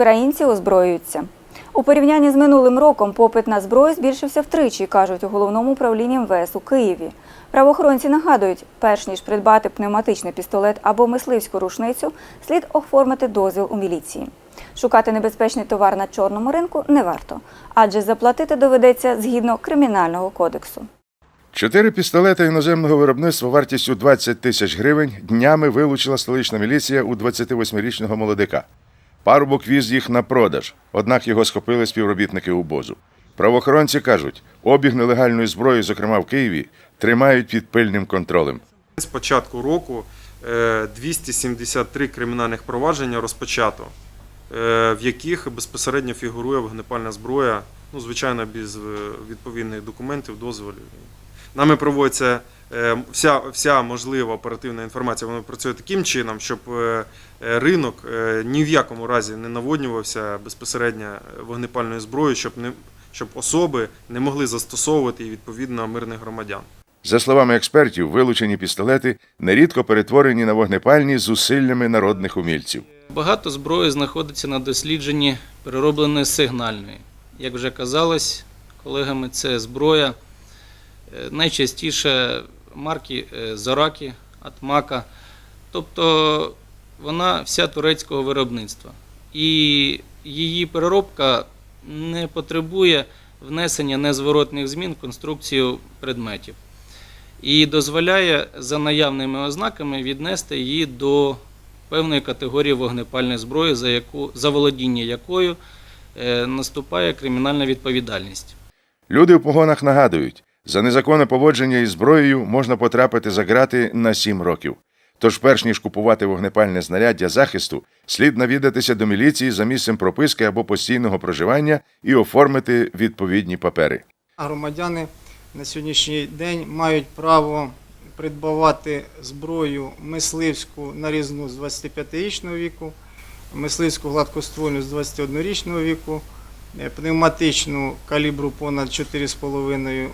Українці озброюються. У порівнянні з минулим роком попит на зброю збільшився втричі, кажуть у головному управлінні МВС у Києві. Правоохоронці нагадують, перш ніж придбати пневматичний пістолет або мисливську рушницю, слід оформити дозвіл у міліції. Шукати небезпечний товар на чорному ринку не варто, адже заплатити доведеться згідно кримінального кодексу. Чотири пістолети іноземного виробництва вартістю 20 тисяч гривень днями вилучила столична міліція у 28-річного молодика. Парубок віз їх на продаж, однак його схопили співробітники УБОЗу. Правоохоронці кажуть, обіг нелегальної зброї, зокрема в Києві, тримають під пильним контролем. З початку року е, 273 кримінальних провадження розпочато, е, в яких безпосередньо фігурує вогнепальна зброя, ну, звичайно, без е, відповідних документів, дозволів. Нами проводиться е, вся, вся можлива оперативна інформація, вона працює таким чином, щоб е, е, ринок е, ні в якому разі не наводнювався безпосередньо вогнепальною зброєю, щоб, не, щоб особи не могли застосовувати її відповідно мирних громадян. За словами експертів, вилучені пістолети нерідко перетворені на вогнепальні зусиллями народних умільців. Багато зброї знаходиться на дослідженні переробленої сигнальної. Як вже казалось колегами, це зброя найчастіше марки е, Зораки, Атмака, тобто вона вся турецького виробництва. І її переробка не потребує внесення незворотних змін в конструкцію предметів і дозволяє за наявними ознаками віднести її до певної категорії вогнепальної зброї, за, яку, за володіння якою е, наступає кримінальна відповідальність. Люди в погонах нагадують, за незаконне поводження із зброєю можна потрапити за ґрати на 7 років. Тож, перш ніж купувати вогнепальне знаряддя захисту, слід навідатися до міліції за місцем прописки або постійного проживання і оформити відповідні папери. Громадяни на сьогоднішній день мають право придбавати зброю мисливську нарізну з 25-річного віку, мисливську гладкоствольну з 21-річного віку, пневматичну калібру понад 4,5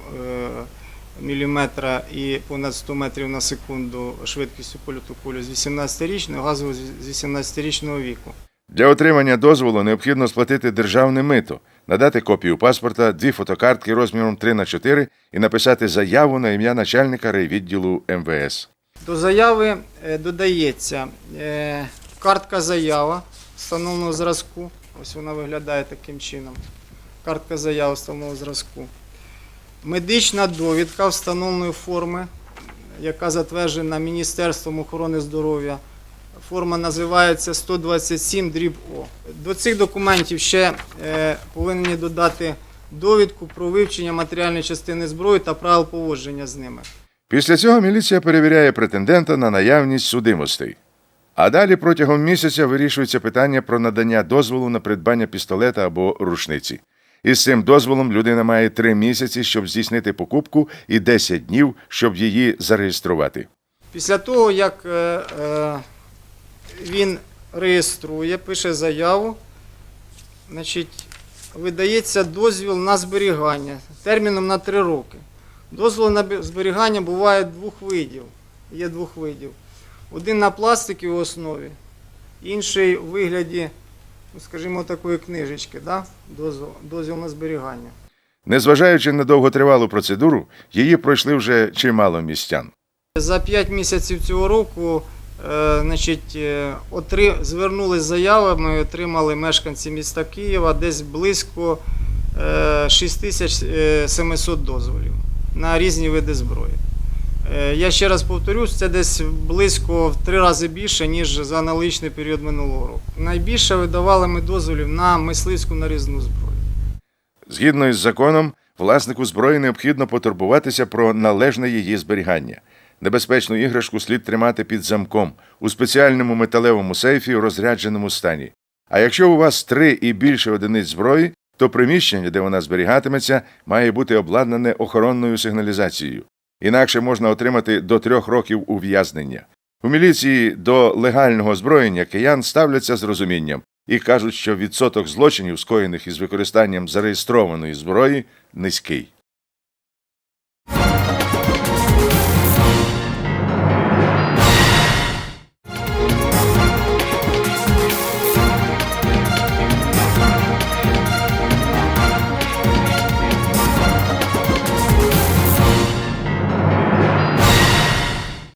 мм і понад 100 метрів на секунду швидкістю польоту кулі з 18-річного, газову з 18-річного віку. Для отримання дозволу необхідно сплатити державне мито, надати копію паспорта, дві фотокартки розміром 3 на 4 і написати заяву на ім'я начальника райвідділу МВС. До заяви е, додається е, картка заява встановленого зразку. Ось вона виглядає таким чином. Картка заяви встановленого зразку. Медична довідка встановленої форми, яка затверджена Міністерством охорони здоров'я. Форма називається 127 дріб О. До цих документів ще е, повинні додати довідку про вивчення матеріальної частини зброї та правил поводження з ними. Після цього міліція перевіряє претендента на наявність судимостей. А далі протягом місяця вирішується питання про надання дозволу на придбання пістолета або рушниці. Із цим дозволом людина має три місяці, щоб здійснити покупку, і 10 днів, щоб її зареєструвати. Після того, як е, е, він реєструє, пише заяву, значить, видається дозвіл на зберігання терміном на 3 роки. Дозвіл на зберігання буває двох видів. Є двох видів. Один на пластиковій основі, інший у вигляді, ну, скажімо, такої книжечки, да? дозвіл, дозвіл на зберігання. Незважаючи на довготривалу процедуру, її пройшли вже чимало містян. За 5 місяців цього року е, значить, е, отри... звернулись з заявами, отримали мешканці міста Києва десь близько е, 6700 дозволів на різні види зброї. Е, Я ще раз повторюсь, це десь близько в три рази більше, ніж за аналогічний період минулого року. Найбільше видавали ми дозволів на мисливську нарізну зброю. Згідно із законом, власнику зброї необхідно потурбуватися про належне її зберігання. Небезпечну іграшку слід тримати під замком у спеціальному металевому сейфі у розрядженому стані. А якщо у вас три і більше одиниць зброї, то приміщення, де вона зберігатиметься, має бути обладнане охоронною сигналізацією. Інакше можна отримати до трьох років ув'язнення. У міліції до легального озброєння киян ставляться з розумінням і кажуть, що відсоток злочинів, скоєних із використанням зареєстрованої зброї, низький.